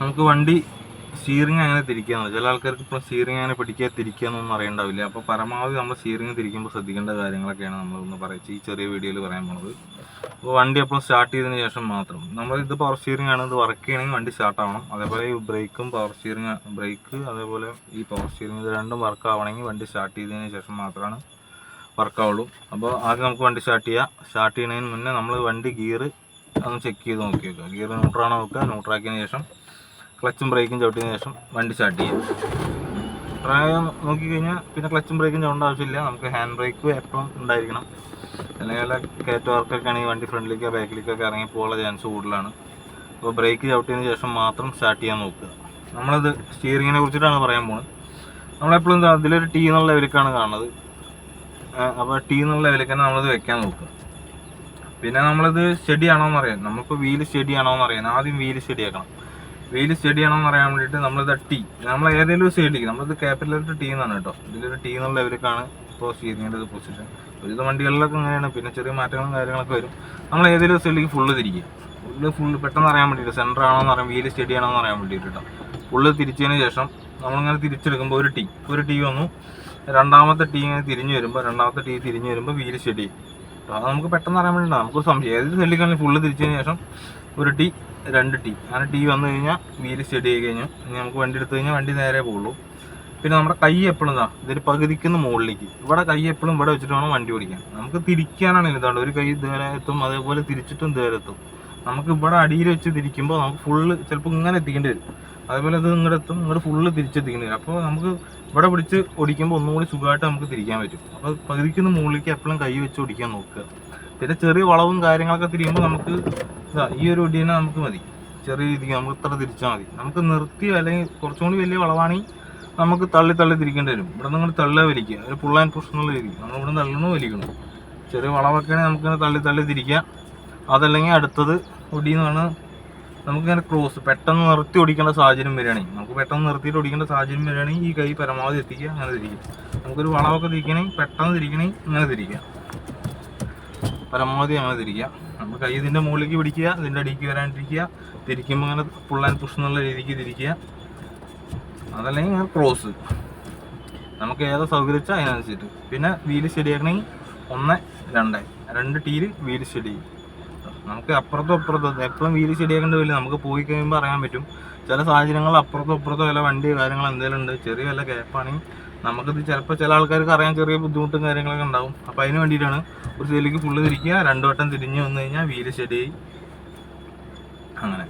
നമുക്ക് വണ്ടി സ്റ്റിയറിംഗ് അങ്ങനെ തിരിക്കാന്ന് ചില ആൾക്കാർക്ക് ഇപ്പോൾ സ്റ്റിയറിംഗ് അങ്ങനെ പിടിക്കുക തിരിക്കാന്നൊന്നും അറിയണ്ടാവില്ല. അപ്പോൾ പരമാവധി നമ്മൾ സ്റ്റിയറിംഗ് തിരിക്കുമ്പോൾ ശ്രദ്ധിക്കേണ്ട കാര്യങ്ങളൊക്കെയാണ് നമ്മളൊന്ന് പറയുക. ഈ ചെറിയ വീഡിയോയിൽ പറയാൻ പോണത്. അപ്പോൾ വണ്ടി അപ്പോൾ സ്റ്റാർട്ട് ചെയ്തതിന് ശേഷം മാത്രം. നമ്മൾ ഇത് പവർ സ്റ്റിയറിംഗ് ആണ്. ഇത് വർക്ക് ചെയ്യണമെങ്കിൽ വണ്ടി സ്റ്റാർട്ട് ആവണം. അതേപോലെ ഈ ബ്രേക്കും പവർ സ്റ്റിയറിംഗ് ബ്രേക്ക് അതേപോലെ ഈ പവർ സ്റ്റിയറിംഗ് ഇത് രണ്ടും വർക്ക് ആവണമെങ്കിൽ വണ്ടി സ്റ്റാർട്ട് ചെയ്തതിന് ശേഷം മാത്രമാണ് വർക്കാവുള്ളൂ അപ്പോൾ ആദ്യം നമുക്ക് വണ്ടി സ്റ്റാർട്ട് ചെയ്യാം. സ്റ്റാർട്ട് ചെയ്യുന്നതിന് മുന്നേ നമ്മൾ വണ്ടി ഗിയർ ഒന്ന് ചെക്ക് ചെയ്ത് നോക്കി വെക്കുക. ഗിയർ ന്യൂട്രാണോ നോക്കുക ന്യൂട്രാക്കിയതിന് ശേഷം ക്ലച്ചും ബ്രേക്കും ചവിട്ടിയതിന് ശേഷം വണ്ടി സ്റ്റാർട്ട് ചെയ്യുക പ്രായം നോക്കിക്കഴിഞ്ഞാൽ പിന്നെ ക്ലച്ചും ബ്രേക്കും ചവിടേണ്ട ആവശ്യമില്ല. നമുക്ക് ഹാൻഡ് ബ്രേക്ക് എപ്പോഴും ഉണ്ടായിരിക്കണം. അല്ലെങ്കിൽ വല്ല കയറ്റ വർക്കൊക്കെ ആണെങ്കിൽ വണ്ടി ഫ്രണ്ടിലേക്കോ ബാക്കിലേക്കൊക്കെ ഇറങ്ങി പോകാനുള്ള ചാൻസ് കൂടുതലാണ്. അപ്പോൾ ബ്രേക്ക് ചവിട്ടിയതിന് ശേഷം മാത്രം സ്റ്റാർട്ട് ചെയ്യാൻ നോക്കുക. നമ്മളത് സ്റ്റിയറിങ്ങിനെ കുറിച്ചിട്ടാണ് പറയാൻ പോകുന്നത് നമ്മളെപ്പോഴും അതിലൊരു ടീ എന്നുള്ള ലെവലിലേക്കാണ് കാണുന്നത്. അപ്പോൾ ടീ എന്നുള്ള ലെവലിലേക്ക് തന്നെ നമ്മളത് വെക്കാൻ നോക്കുക. പിന്നെ നമ്മളിത് സ്റ്റഡി ആണോന്ന് അറിയാം നമുക്ക് വീൽ സ്റ്റഡി ആണോന്ന് അറിയാൻ ആദ്യം വീൽ സ്റ്റഡി ആക്കണം വീൽ സ്റ്റഡി ആണോന്ന് അറിയാൻ വേണ്ടിയിട്ട് നമ്മളിത് ടി. നമ്മൾ ഏതെങ്കിലും ഒരു സൈഡിലേക്ക് നമ്മളിത് ക്യാപിറ്റലിട്ട് ടി എന്നാണ് കേട്ടോ. ഇതിലൊരു ടി എന്നുള്ള ലെവലിലേക്കാണ് ഇപ്പോൾ സ്റ്റീറിങ്ങിന്റെ ഇത് പൊസിഷൻ ഒരുവിധ വണ്ടികളിലൊക്കെ അങ്ങനെയാണ്. പിന്നെ ചെറിയ മാറ്റങ്ങളും കാര്യങ്ങളൊക്കെ വരും. നമ്മൾ ഏതെങ്കിലും സൈഡിലേക്ക് ഫുള്ള് തിരിക്കുക. ഫുള്ള് ഫുള്ള് പെട്ടെന്ന് അറിയാൻ വേണ്ടിയിട്ട് സെന്റർ ആണോന്ന് അറിയാൻ വീൽ സ്റ്റഡി ആണോന്ന് അറിയാൻ വേണ്ടിയിട്ട് കേട്ടോ. ഫുള്ള് തിരിച്ചതിന് ശേഷം നമ്മളിങ്ങനെ തിരിച്ചെടുക്കുമ്പോൾ ഒരു ടീ. ഒരു ടീ വന്നു. രണ്ടാമത്തെ ടീ ഇങ്ങനെ തിരിഞ്ഞു വരുമ്പോൾ രണ്ടാമത്തെ ടീ തിരിഞ്ഞു വരുമ്പോൾ വീൽ സ്റ്റഡി അത് നമുക്ക് പെട്ടെന്ന് അറിയാൻ വേണ്ടിയിട്ടാണ്. നമുക്ക് സംശയം. ഏത് സെല്ലിക്കാണെങ്കിൽ ഫുള്ള് തിരിച്ചതിന് ശേഷം ഒരു ടീ രണ്ട് ടീ. അങ്ങനെ ടീ വന്നു കഴിഞ്ഞാൽ വീൽ സ്റ്റഡി ആയി കഴിഞ്ഞു. ഇനി നമുക്ക് വണ്ടി എടുത്തു കഴിഞ്ഞാൽ വണ്ടി നേരെ പോകുള്ളൂ. പിന്നെ നമ്മുടെ കൈ എപ്പോഴും ഇതാ ഇതൊരു പകുതിക്കുന്ന മുകളിലേക്ക്. ഇവിടെ കൈ എപ്പോഴും ഇവിടെ വെച്ചിട്ട് വേണം വണ്ടി ഓടിക്കാൻ. നമുക്ക് തിരിക്കാനാണ് ഇതാണ് ഒരു കൈ ഇതുവരെ എത്തും അതേപോലെ തിരിച്ചിട്ടും ഇതുവരെ എത്തും. നമുക്ക് ഇവിടെ അടിയിൽ വെച്ച് തിരിക്കുമ്പോൾ നമുക്ക് ഫുള്ള് ചിലപ്പോൾ ഇങ്ങനെ എത്തിക്കേണ്ടി വരും. അതേപോലെ അത് നിങ്ങളുടെ എത്തും നിങ്ങൾ ഫുള്ള് തിരിച്ചെത്തിക്കുന്നത് അപ്പോൾ നമുക്ക് ഇവിടെ പിടിച്ച് ഓടിക്കുമ്പോൾ ഒന്നുകൂടി സുഖമായിട്ട് നമുക്ക് തിരിക്കാൻ പറ്റും. അപ്പോൾ പകുതിക്കുന്ന മുകളിലേക്ക് എപ്പോഴും കൈ വെച്ച് ഓടിക്കാൻ നോക്കുക. പിന്നെ ചെറിയ വളവും കാര്യങ്ങളൊക്കെ തിരിയുമ്പോൾ നമുക്ക് ഈ ഒരു ഒടിയനെ നമുക്ക് മതി. ചെറിയ രീതിക്ക് നമുക്ക് ഇത്ര തിരിച്ചാൽ മതി. നമുക്ക് നിർത്തി അല്ലെങ്കിൽ കുറച്ചും കൂടി വലിയ വളവാണെങ്കിൽ നമുക്ക് തള്ളി തള്ളി തിരിക്കേണ്ടി വരും. ഇവിടെ നിങ്ങൾ തള്ളുക വലിക്കുക. ഒരു പുള്ള ആൻഡ് പുഷ് എന്നുള്ള രീതി നമ്മൾ ഇവിടെ തള്ളണോ വലിക്കണം? ചെറിയ വളവൊക്കെയാണെങ്കിൽ നമുക്ക് തള്ളി തള്ളി തിരിക്കാം. അതല്ലെങ്കിൽ അടുത്തത് ഒടിയെന്നാണ് നമുക്കിങ്ങനെ ക്രോസ് പെട്ടെന്ന് നിർത്തി ഓടിക്കേണ്ട സാഹചര്യം വരികയാണെങ്കിൽ നമുക്ക് പെട്ടെന്ന് നിർത്തിയിട്ട് ഓടിക്കേണ്ട സാഹചര്യം വരികയാണെങ്കിൽ ഈ കൈ പരമാവധി എത്തിക്കുക അങ്ങനെ തിരിക്കുക. നമുക്കൊരു വളവൊക്കെ തിരിക്കണമെങ്കിൽ പെട്ടെന്ന് തിരിക്കണമെങ്കിൽ ഇങ്ങനെ തിരിക്കുക. പരമാവധി അങ്ങനെ തിരിക്കുക. നമ്മൾ കൈ ഇതിന്റെ മുകളിലേക്ക് പിടിക്കുക ഇതിന്റെ അടിക്ക് വരാണ്ടിരിക്കുക തിരിക്കുമ്പോൾ അങ്ങനെ ഫുൾ ആൻഡ് പുഷ് എന്നുള്ള രീതിക്ക് തിരിക്കുക. അതല്ലെങ്കിൽ ഇങ്ങനെ ക്രോസ്. നമുക്ക് ഏതോ സൗകര്യം അതിനനുസരിച്ചിട്ട്. പിന്നെ വീൽ ശരിയാക്കണമെങ്കിൽ ഒന്ന് രണ്ട്. രണ്ട് ടീൽ വീൽ ചെയ്യും. നമുക്ക് അപ്പുറത്തും അപ്പുറത്തും എപ്പോഴും വീൽ ശരിയാക്കേണ്ടി വരില്ല നമുക്ക് പോയി കഴിയുമ്പോൾ അറിയാൻ പറ്റും. ചില സാഹചര്യങ്ങൾ അപ്പുറത്തും അപ്പുറത്തും വല്ല വണ്ടി കാര്യങ്ങൾ എന്തെങ്കിലും ഉണ്ട്. ചെറിയ വല്ല ഗ്യാപ്പാണെങ്കിൽ നമുക്കിത് ചിലപ്പോൾ ചില ആൾക്കാർക്ക് അറിയാൻ ചെറിയ ബുദ്ധിമുട്ടും കാര്യങ്ങളൊക്കെ ഉണ്ടാവും. അപ്പോൾ അതിന് വേണ്ടിയിട്ടാണ് ഒരു സൈഡിലേക്ക് ഫുള്ള് തിരിക്കുക. രണ്ടു വട്ടം തിരിഞ്ഞ് വന്നു കഴിഞ്ഞാൽ വീൽ ശരിയായി അങ്ങനെ.